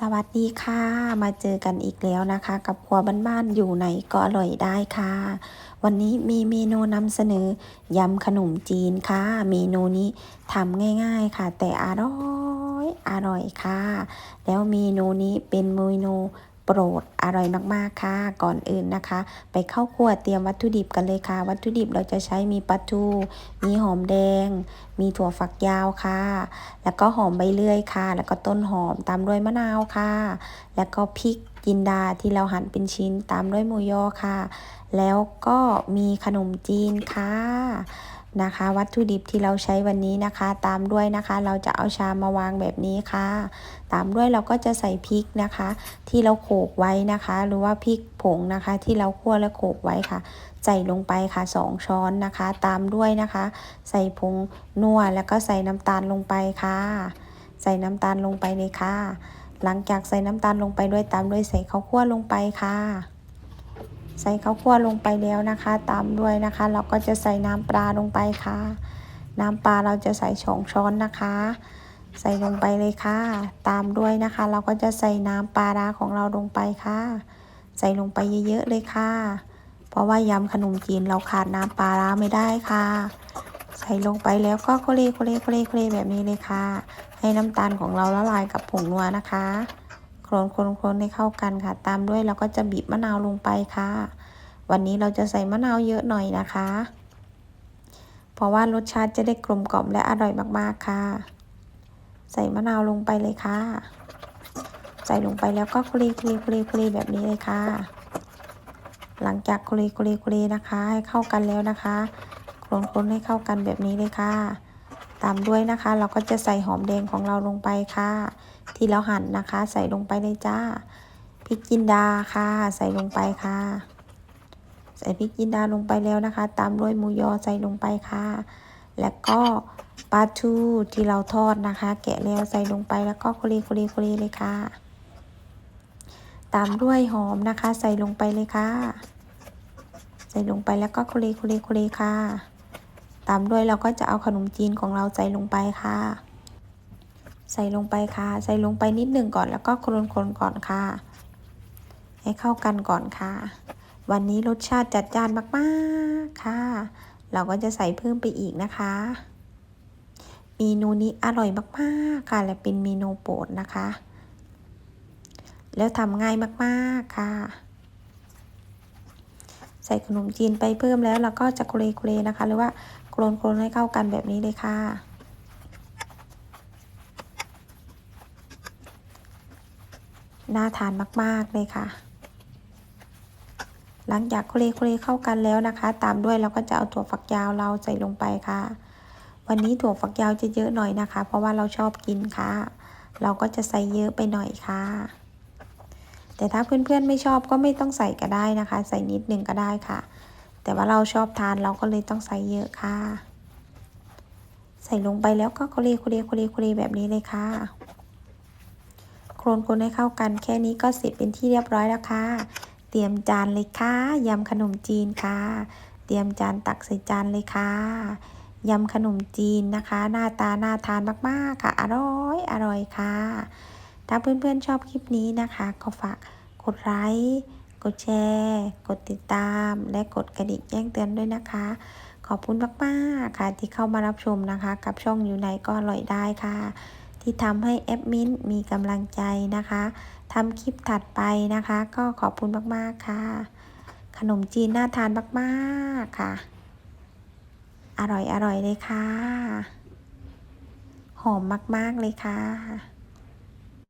สวัสดีค่ะ มาเจอกันอีกแล้วนะคะ กับครัวบ้านๆอยู่ไหนก็อร่อยได้ค่ะ วันนี้มีเมนูนำเสนอยำขนมจีนค่ะ เมนูนี้ทำง่าย ๆค่ะ แต่อร่อยอร่อยค่ะ แล้วเมนูนี้เป็นเมนู โปรดอร่อยมากๆค่ะ ก่อนอื่นนะคะ ไปเข้าครัวเตรียมวัตถุดิบกันเลยค่ะ วัตถุดิบเราจะใช้มีปลาทู มีหอมแดง มีถั่วฝักยาวค่ะ แล้วก็หอมใบเลื่อยค่ะ แล้วก็ต้นหอมตามด้วยมะนาวค่ะ แล้วก็พริกจินดาที่เราหั่นเป็นชิ้นตามด้วยหมูยอค่ะ แล้วก็มีขนมจีนค่ะ นะคะ วัตถุดิบที่เราใช้วันนี้นะคะ ตามด้วยนะคะ เราจะเอาชามมาวางแบบนี้ค่ะ ตามด้วยเราก็จะใส่พริกนะคะ ที่เราโขลกไว้นะคะ หรือว่าพริกผงนะคะ ที่เราคั่วและโขลกไว้ค่ะ ใส่ลงไปค่ะ 2 ช้อนนะคะ ตามด้วยนะคะ ใส่ผงนัวแล้วก็ใส่น้ำตาลลงไปค่ะ ใส่น้ำตาลลงไปเลยค่ะ หลังจากใส่น้ำตาลลงไปด้วยตามด้วยใส่ข้าวคั่วลงไปค่ะ ใส่ข้าวคั่วลงไปแล้วนะคะ ตามด้วยนะคะ เราก็จะใส่น้ำปลาลงไปค่ะ น้ำปลาเราจะใส่สองช้อนนะคะ ใส่ลงไปเลยค่ะ ตามด้วยนะคะ เราก็จะใส่น้ำปลาร้าของเราลงไปค่ะ ใส่ลงไปเยอะๆเลยค่ะ เพราะว่ายำขนมจีนเราขาดน้ำปลาร้าไม่ได้ค่ะ ใส่ลงไปแล้วก็โคเลโคเลโคเลโคเลแบบนี้เลยค่ะ ให้น้ำตาลของเราละลายกับผงนัวนะคะ นคลนโคลนให้เข้ากันค่ะ ตามด้วยเราก็จะบีบมะนาวลงไปค่ะ วันนี้เราจะใส่มะนาวเยอะหน่อยนะคะ เพราะว่ารสชาติจะได้กลมกล่อมและอร่อยมากๆค่ะ ใส่มะนาวลงไปเลยค่ะ ใส่ลงไปแล้วก็คุรีคุรีคุรีคุรีแบบนี้เลยค่ะ หลังจากคุรีคุรีคุรีนะคะ ให้เข้ากันแล้วนะคะคลนๆให้เข้ากันแบบนี้เลยค่ะ ตามด้วยนะคะ เราก็จะใส่หอมแดงของเราลงไปค่ะ ที่เราหั่นนะคะ ใส่ลงไปเลยจ้าพริกจินดาค่ะ ใส่ลงไปค่ะ ใส่พริกจินดาลงไปแล้วนะคะ ตามด้วยหมูยอใส่ลงไปค่ะ แล้วก็ปลาทูที่เราทอดนะคะ แกะแล้วใส่ลงไปแล้วก็คุรีคุรีคุรีเลยค่ะ ตามด้วยหอมนะคะ ใส่ลงไปเลยค่ะ ใส่ลงไปแล้วก็คุรีคุรีคุรีค่ะ ตามด้วยเราก็จะเอาขนมจีนของเราใส่ลงไปค่ะ ใส่ลงไปค่ะ ใส่ลงไปนิดหนึ่งก่อนแล้วก็คนคนก่อนค่ะ ให้เข้ากันก่อนค่ะ วันนี้รสชาติจัดจ้านมากๆค่ะ เราก็จะใส่เพิ่มไปอีกนะคะเมนูนี้อร่อยมากๆค่ะ และเป็นเมนูโปรดนะคะ แล้วทำง่ายมากๆค่ะ ใส่ขนมจีนไปเพิ่มแล้วเราก็จะโคเลโคเลนะคะ หรือว่า โคลนโคนให้เข้ากันแบบนี้เลยค่ะน่าทานมาก ๆ เลยค่ะ หลังจากโคเลโคเลเข้ากันแล้วนะคะ ตามด้วยเราก็จะเอาถั่วฝักยาวเราใส่ลงไปค่ะ วันนี้ถั่วฝักยาวจะเยอะหน่อยนะคะ เพราะว่าเราชอบกินค่ะ เราก็จะใส่เยอะไปหน่อยค่ะ แต่ถ้าเพื่อนๆไม่ชอบก็ไม่ต้องใส่ก็ได้นะคะ ใส่นิดหนึ่งก็ได้ค่ะ แต่ว่าเราชอบทานเราก็เลยต้องใส่เยอะค่ะ ใส่ลงไปแล้วก็โคเลโคเลโคเลโคเลแบบนี้เลยค่ะ โคลนคนให้เข้ากันแค่นี้ก็เสร็จเป็นที่เรียบร้อยแล้วค่ะ เตรียมจานเลยค่ะยำขนมจีนค่ะ เตรียมจานตักใส่จานเลยค่ะยำขนมจีนนะคะ หน้าตาน่าทานมากๆค่ะ อร่อยอร่อยค่ะ ถ้าเพื่อนๆชอบคลิปนี้นะคะ ก็ฝากกดไลค์ กดแชร์ กดติดตาม และกดกระดิ่งแจ้งเตือนด้วยนะคะ ขอบคุณมากๆค่ะที่เข้ามารับชมนะคะ กับช่องอยู่ไหนก็อร่อยได้ค่ะ ที่ทำให้แอปมินมีกำลังใจนะคะทำคลิปถัดไปนะคะ ก็ขอบคุณมากๆค่ะ ขนมจีนน่าทานมากๆค่ะ อร่อยอร่อยเลยค่ะ หอมมากๆเลยค่ะ